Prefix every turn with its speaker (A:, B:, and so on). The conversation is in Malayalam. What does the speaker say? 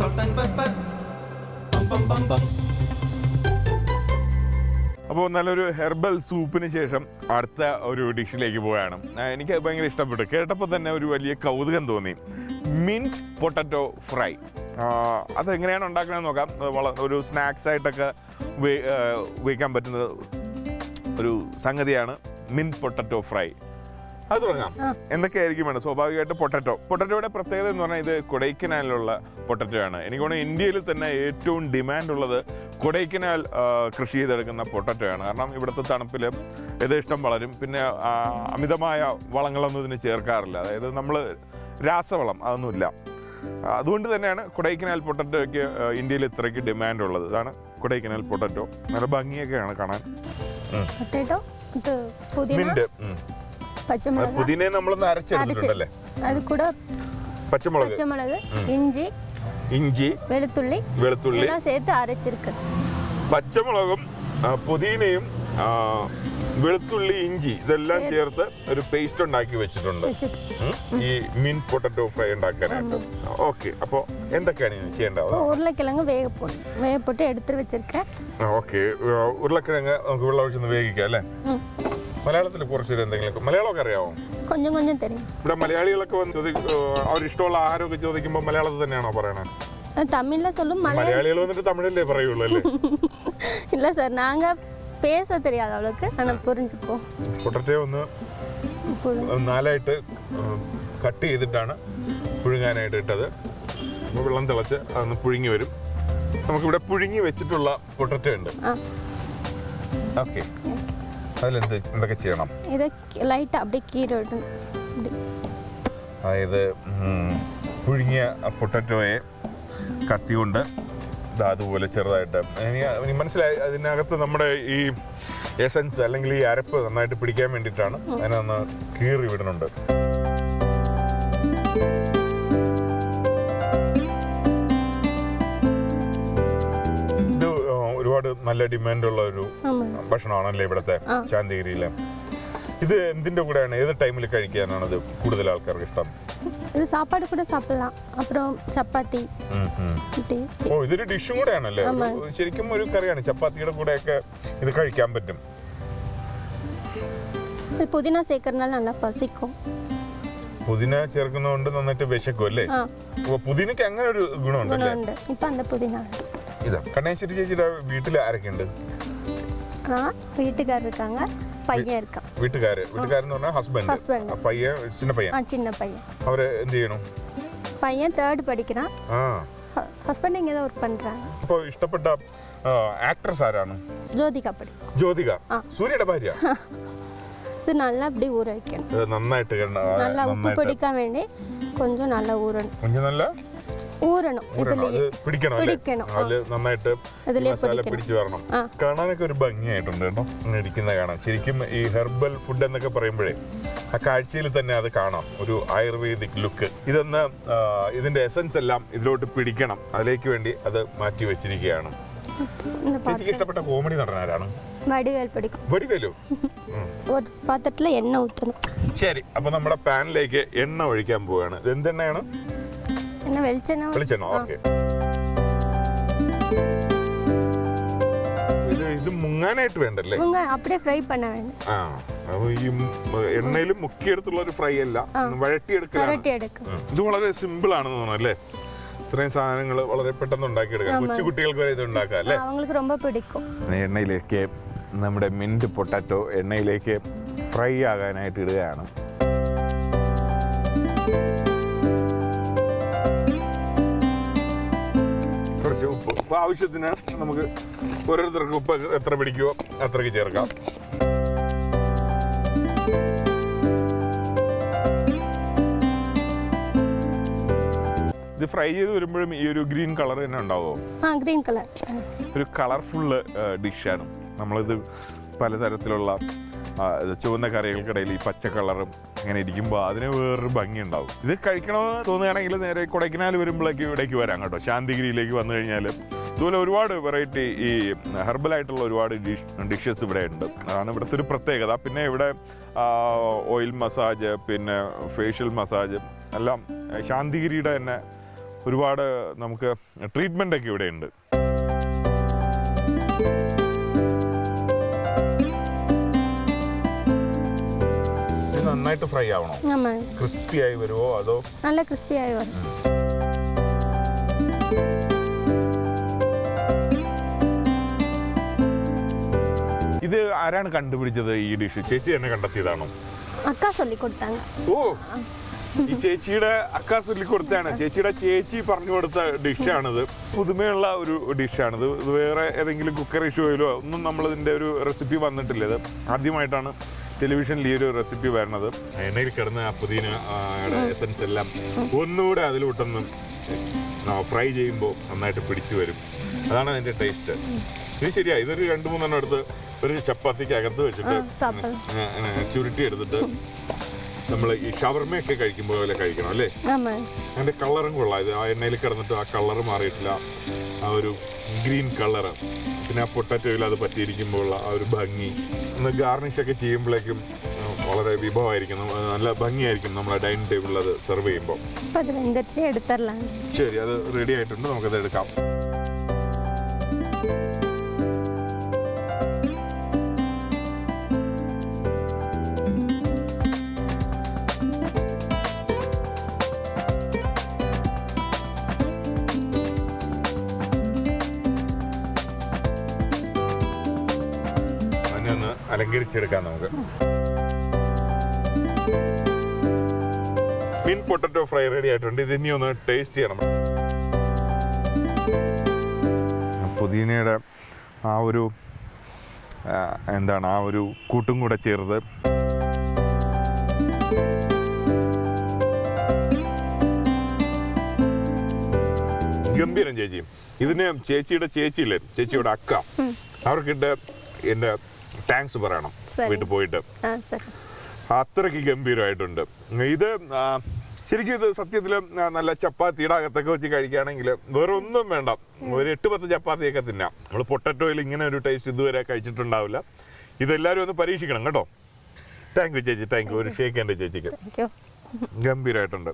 A: salt and pepper. Bum bum bum bum.
B: അപ്പോൾ നല്ലൊരു ഹെർബൽ സൂപ്പിന് ശേഷം അടുത്ത ഒരു ഡിഷിലേക്ക് പോവുകയാണ് എനിക്ക് ഭയങ്കര ഇഷ്ടപ്പെട്ടു കേട്ടപ്പോൾ തന്നെ ഒരു വലിയ കൗതുകം തോന്നി മിന്റ് പൊട്ടറ്റോ ഫ്രൈ അതെങ്ങനെയാണ് ഉണ്ടാക്കണമെന്ന് നോക്കാം വള ഒരു സ്നാക്സ് ആയിട്ടൊക്കെ ഉപയോഗി- ഉപയോഗിക്കാൻ പറ്റുന്ന ഒരു സംഗതിയാണ് മിന്റ് പൊട്ടറ്റോ ഫ്രൈ അത് തുടങ്ങാം. എന്തൊക്കെയായിരിക്കും വേണം സ്വാഭാവികമായിട്ട് പൊട്ടറ്റോ. പൊട്ടറ്റോയുടെ പ്രത്യേകത എന്ന് പറഞ്ഞാൽ ഇത് കൊടൈക്കനാലിലുള്ള പൊട്ടറ്റോ ആണ് എനിക്ക് തോന്നുന്നു ഇന്ത്യയിൽ തന്നെ ഏറ്റവും ഡിമാൻഡ് ഉള്ളത് കൊടൈക്കനാൽ കൃഷി ചെയ്തെടുക്കുന്ന പൊട്ടറ്റോ ആണ് കാരണം ഇവിടുത്തെ തണുപ്പിൽ യഥേഷ്ടം വളരും. പിന്നെ അമിതമായ വളങ്ങളൊന്നും ഇതിന് ചേർക്കാറില്ല. അതായത് നമ്മൾ രാസവളം അതൊന്നുമില്ല. അതുകൊണ്ട് തന്നെയാണ് കൊടൈക്കനാൽ പൊട്ടറ്റോയ്ക്ക് ഇന്ത്യയിൽ ഇത്രയ്ക്ക് ഡിമാൻഡ് ഉള്ളത് ഇതാണ് കൊടൈക്കനാൽ പൊട്ടറ്റോ. നല്ല ഭംഗിയൊക്കെയാണ് കാണാൻ.
C: പൊട്ടറ്റോ?
B: മിന്റ്
C: പച്ചമുളക്
B: പുതിനയെ നമ്മളൊന്ന് അരച്ചെടുത്തിട്ടുണ്ടല്ലേ
C: അത് കൂടെ
B: പച്ചമുളക്
C: பச்சைமிளகு இஞ்சி
B: ഇഞ്ചി
C: வெளுத்துள்ளி
B: വെളുത്തുള്ളി
C: எல்லாம் சேர்த்து அரைச்சிருக்கு
B: പച്ചമുളകും ആ, പുതിനയും ആ, വെളുത്തുള്ളി ഇഞ്ചി ഇതെല്ലാം ചേർത്ത് ഒരു പേസ്റ്റ് ഉണ്ടാക്കി വെച്ചിട്ടുണ്ട്
C: வச்சுட்டு
B: ഉം. ഈ മീൻ പൊട്ടറ്റോ ഫ്രൈ ഉണ്ടാക്കാനായിട്ട് ഓക്കെ അപ്പോൾ എന്തൊക്കെയാണ് ഇനി ചെയ്യേണ്ടത്
C: இப்போ உருளைக்கிழங்கு வேக போடணும் வேக போட்டு எடுத்து வச்சிருக்கேன்
B: ഓക്കെ ഉരുളക്കിഴങ്ങ് നമുക്ക് വെള്ളം ഒഴിച്ചൊന്ന് വേവിക്കാം അല്ലേ
C: ம்.
B: മലയാളത്തിൽ കുറച്ചൊരു എന്തെങ്കിലും മലയാളമൊക്കെ അറിയാമോ
C: கொஞ்சம் கொஞ்சம் தெரியும்
B: ഇവിടെ മലയാളികളൊക്കെ വന്ന് ചോദി അവരിഷ്ടമുള്ള ആഹാരമൊക്കെ ചോദിക്കുമ്പോൾ മലയാളത്തിൽ തന്നെയാണോ പറയണേ
C: அது தமிழ்ல சொல்லும் மலையாளம்
B: മലയാളികൾ വന്നിട്ട് തമിഴല്ലേ പറയുള്ളൂ അല്ലേ
C: இல்ல சார் நாங்க பேச தெரியாது அவளுக்கு ஆனா புரிஞ்சுப்போம்
B: പൊട്ടറ്റോ ഒന്ന്
C: புரி-
B: നാലായിട്ട് കട്ട് ചെയ്തിട്ടാണ് പുഴുങ്ങാനായിട്ട് ഇട്ടത് അപ്പോൾ വെള്ളം തിളച്ച് അതൊന്ന് പുഴുങ്ങി വരും നമുക്കിവിടെ പുഴുങ്ങി വെച്ചിട്ടുള്ള പൊട്ടറ്റോ ഉണ്ട്
C: ஆ
B: ഓക്കെ അതിലെന്ത് എന്തൊക്കെ ചെയ്യണം?
C: ഇത് ലൈറ്റ് അപ്ഡേറ്റ്
B: അതായത് പുഴുങ്ങിയ പൊട്ടറ്റോയെ കത്തി കൊണ്ട് അതുപോലെ ചെറുതായിട്ട്. എനിക്ക് മനസ്സിലായി അതിനകത്ത് നമ്മുടെ ഈ എസൻസ് അല്ലെങ്കിൽ ഈ അരപ്പ് നന്നായിട്ട് പിടിക്കാൻ വേണ്ടിയിട്ടാണ് അതിനൊന്ന് കീറി വിടുന്നുണ്ട്. നല്ല ഡിമാൻഡുള്ള ഒരു
C: ஆமா
B: ഭക്ഷണമാണല്ലേ ഇവിടുത്തെ ശാന്തിഗിരിയിലെ ഇത് എന്തിന്റെ കൂടെയാണ് ഏത് ടൈമിൽ കഴിക്കാനാണ് ഇത് കൂടുതൽ ആൾക്കാർക്ക് ഇഷ്ടം
C: இது சாப்பாடு கூட சாப்பிடலாம் அப்புறம் சப்பாத்தி
B: ഉം, ഉം.
C: இப்படி
B: ഓ ഇതൊരു ഡിഷും കൂടെയാണല്ലേ ഒരു- ശരിക്കും ഒരു കറിയാണ് ചപ്പാത്തിയുടെ കൂടെയൊക്കെ ഇത് കഴിക്കാൻ പറ്റും
C: இது புதினா சேர்க்கறதுனால நல்லா பசிக்கும்
B: പുതിന ചേർക്കുന്നതുകൊണ്ട് നന്നായിട്ട് വിശക്കും അല്ലേ
C: ஆ
B: ഓ, പുതിനയ്ക്ക് അങ്ങനെ ഒരു ഗുണമുണ്ടല്ലേ
C: குணம் உண்டு இப்போ அந்த புதினா உண்டு
B: ഇതാ കണ്ണേശ്വരി ചേച്ചിയുടെ വീട്ടിൽ ആരൊക്കെയുണ്ട്
C: ஆனால் வீட்டுக்காரர் இருக்காங்க பையன் இருக்கான்
B: വീട്ടുകാര് വീട്ടുകാരെന്ന് പറഞ്ഞാൽ
C: Husband.
B: ഹസ്ബൻഡ് പയ്യൻ ചിന്ന പയ്യൻ
C: ஆ சின்ன பையன்
B: അവര് എന്ത് ചെയ്യണം
C: பையன் தேர்ட் படிக்கிறான்
B: ആ
C: ஹஸ்பண்ட் இங்கே தான் ஒர்க் பண்ணுறாங்க
B: അപ്പൊ ഇഷ്ടപ്പെട്ട ആക്ട്രസ് ആരാണ്
C: ஜோதிகா படிக்கும்
B: ജ്യോതിക സൂര്യയുടെ ഭാര്യ
C: இது நல்லா இப்படி ஊற வைக்கணும்
B: ഇത് നന്നായിട്ട് കണ്ട- ആ,
C: நல்லா உப்பு
B: നന്നായിട്ട്
C: பிடிக்க வேண்டி கொஞ்சம் நல்லா ஊறணும்
B: കുഞ്ഞു നല്ല
C: ஊறணும்
B: ഊരണം. പിടിക്കണം കാണാനൊക്കെ ഒരു ഭംഗിയായിട്ടുണ്ട് കേട്ടോ. ഇരിക്കുന്ന കാണാം ശരിക്കും ഈ ഹെർബൽ ഫുഡ് എന്നൊക്കെ പറയുമ്പോഴേ ആ കാഴ്ചയിൽ തന്നെ അത് കാണാം. ഒരു ആയുർവേദിക് ലുക്ക്. ഇതൊന്ന് ഇതിന്റെ എസൻസ് എല്ലാം ഇതിലോട്ട് പിടിക്കണം. അതിലേക്ക് വേണ്ടി അത് മാറ്റി വെച്ചിരിക്കുകയാണ്. ഇഷ്ടപ്പെട്ട കോമഡി നടനാരാണ്? വടിവേലു?
C: ഒരു പാത്രത്തിൽ എണ്ണ ഊറ്റണം.
B: ശരി. അപ്പൊ നമ്മുടെ പാനിലേക്ക് എണ്ണ ഒഴിക്കാൻ പോവുകയാണ് ഇത് എന്തെണ്ണയാണ്
C: പിന്നെ വെളിച്ചെണ്ണ
B: വെളിച്ചെണ്ണ ഓക്കെ. ഇത് മുങ്ങാനായിട്ട് വേണ്ടല്ലേ?
C: അപ്പഴേ ഫ്രൈ പണ്ണ വേണ്ട.
B: ആ ഈ എണ്ണയിൽ മുക്കിയെടുത്തുള്ള ഒരു ഫ്രൈ അല്ല. വഴട്ടിയെടുക്കലാണ്. ഇത് വളരെ സിമ്പിൾ ആണെന്ന് തോന്നുന്നു അല്ലേ? ഇത്രയും സാധനങ്ങൾ വളരെ പെട്ടെന്ന് ഉണ്ടാക്കിയെടുക്കാം. കൊച്ചു കുട്ടികൾക്ക് വരെ ഇത് ഉണ്ടാക്കാം അല്ലേ?
C: പിടിക്കും.
B: എണ്ണയിലേക്ക് നമ്മുടെ മിന്റ് പൊട്ടാറ്റോ എണ്ണയിലേക്ക് ഫ്രൈ ആകാനായിട്ട് ഇടുകയാണ്. ആവശ്യം ഉപ്പ് അപ്പൊ ആവശ്യത്തിന് നമുക്ക് ഓരോരുത്തർക്ക് ഉപ്പ് എത്ര പിടിക്കുമോ അത്രയ്ക്ക് ചേർക്കാം. ഇത് ഫ്രൈ ചെയ്ത് വരുമ്പോഴും ഈ ഒരു ഗ്രീൻ കളർ തന്നെ ഉണ്ടാവുമോ?
C: ആ ഗ്രീൻ കളർ.
B: ഒരു കളർഫുള്ള് ഡിഷാണ് നമ്മളിത് പലതരത്തിലുള്ള ചുവന്ന കറികൾക്കിടയിൽ ഈ പച്ച കളറും അങ്ങനെ ഇരിക്കുമ്പോൾ അതിന് വേറൊരു ഭംഗി ഉണ്ടാവും ഇത് കഴിക്കണമെന്ന് തോന്നുകയാണെങ്കിൽ നേരെ കൊടൈക്കനാൽ വരുമ്പോഴേക്കും ഇവിടേക്ക് വരാം കേട്ടോ. ശാന്തിഗിരിയിലേക്ക് വന്നു കഴിഞ്ഞാൽ ഇതുപോലെ ഒരുപാട് വെറൈറ്റി ഈ ഹെർബലായിട്ടുള്ള ഒരുപാട് ഡിഷ് ഡിഷസ് ഇവിടെ ഉണ്ട്. അതാണ് ഇവിടുത്തെ ഒരു പ്രത്യേകത. പിന്നെ ഇവിടെ ഓയിൽ മസാജ് പിന്നെ ഫേഷ്യൽ മസാജ് എല്ലാം ശാന്തിഗിരിയുടെ തന്നെ ഒരുപാട് നമുക്ക് ട്രീറ്റ്മെന്റ് ഒക്കെ നന്നായിട്ട് ഫ്രൈ ആവണോ? ക്രിസ്പി ആയി വരുമോ അതോ?
C: നല്ല ക്രിസ്പി ആയി വരും.
B: ഇത് ആരാണ് കണ്ടുപിടിച്ചത് ഈ ഡിഷ്? ചേച്ചി തന്നെ കണ്ടെത്തിയതാണോ?
C: അക്കാ ചൊല്ലിക്കൊടുത്താങ്ക
B: ഓ. ഈ ചേച്ചിയുടെ അക്ക ചൊല്ലിക്കൊടുത്താണ് ചേച്ചിയുടെ ചേച്ചി പറഞ്ഞു കൊടുത്ത ഡിഷാണിത്. പുതുമയുള്ള ഒരു ഡിഷാണിത്. ഇത് വേറെ ഏതെങ്കിലും കുക്കറി ഷോയിലോ ഒന്നും നമ്മളിതിന്റെ ഒരു റെസിപ്പി വന്നിട്ടില്ല. ഇത് ആദ്യമായിട്ടാണ് ടെലിവിഷനിൽ ഈ ഒരു റെസിപ്പി വരണത്. എണ്ണയിൽ കിടന്ന ആ പുതിന എസൻസ് എല്ലാം ഒന്നുകൂടെ അതിലോട്ടൊന്നും ഫ്രൈ ചെയ്യുമ്പോൾ നന്നായിട്ട് പിടിച്ചു വരും. അതാണ് അതിന്റെ ടേസ്റ്റ് ഇത് ശരിയാ ഇതൊരു രണ്ട് മൂന്നെണ്ണം എടുത്ത് ഒരു ചപ്പാത്തിക്ക് അകത്ത് വെച്ചിട്ട് ചുരുട്ടി എടുത്തിട്ട് നമ്മൾ ഈ ഷവർമയൊക്കെ കഴിക്കുമ്പോൾ പോലെ കഴിക്കണം അല്ലേ? അതിന്റെ കളറും കൊള്ളാം. ഇത് ആ എണ്ണയിൽ കിടന്നിട്ട് ആ കളർ മാറിയിട്ടില്ല. ആ ഒരു ഗ്രീൻ കളറ് പിന്നെ ആ പൊട്ടറ്റോയിൽ അത് പറ്റിയിരിക്കുമ്പോൾ ആ ഒരു ഭംഗി. ഒന്ന് ഗാർണിഷൊക്കെ ചെയ്യുമ്പോഴേക്കും വളരെ വിഭവമായിരിക്കും. നല്ല ഭംഗിയായിരിക്കും നമ്മളെ ഡൈനിങ് ടേബിളിൽ അത് സെർവ് ചെയ്യുമ്പോൾ. ശരി അത് റെഡി ആയിട്ടുണ്ട്. നമുക്കത് എടുക്കാം. അലങ്കരിച്ചെടുക്കാം നമുക്ക്. മിൻ പൊട്ടറ്റോ ഫ്രൈ റെഡി ആയിട്ടുണ്ട്. ഇത് ഇനി ഒന്ന് ടേസ്റ്റ് ചെയ്യണം. പുതിനയുടെ ആ ഒരു എന്താണ് ആ ഒരു കൂട്ടും കൂടെ ചേർത്ത് ഗംഭീരം ചേച്ചി. ഇതിന് ചേച്ചിയുടെ ചേച്ചിയില്ലേ? ചേച്ചിയുടെ അക്ക. അവർക്കിട്ട് എന്റെ താങ്ക്സ് പറയണം. വീട്ടിൽ പോയിട്ട്. അത്രയ്ക്ക് ഗംഭീരമായിട്ടുണ്ട്. ഇത് ശരിക്കും ഇത് സത്യത്തിൽ നല്ല ചപ്പാത്തിയുടെ അകത്തൊക്കെ വെച്ച് കഴിക്കുകയാണെങ്കിൽ വേറെ ഒന്നും വേണ്ട. ഒരു എട്ട് പത്ത് ചപ്പാത്തിയൊക്കെ തിന്നാം. നമ്മൾ പൊട്ടറ്റോയിൽ ഇങ്ങനെ ഒരു ടേസ്റ്റ് ഇതുവരെ കഴിച്ചിട്ടുണ്ടാവില്ല. ഇതെല്ലാവരും ഒന്ന് പരീക്ഷിക്കണം കേട്ടോ. താങ്ക് യു ചേച്ചി. താങ്ക് യു ഒരു ഷേക്ക് എന്റെ ചേച്ചിക്ക്. ഗംഭീരമായിട്ടുണ്ട്.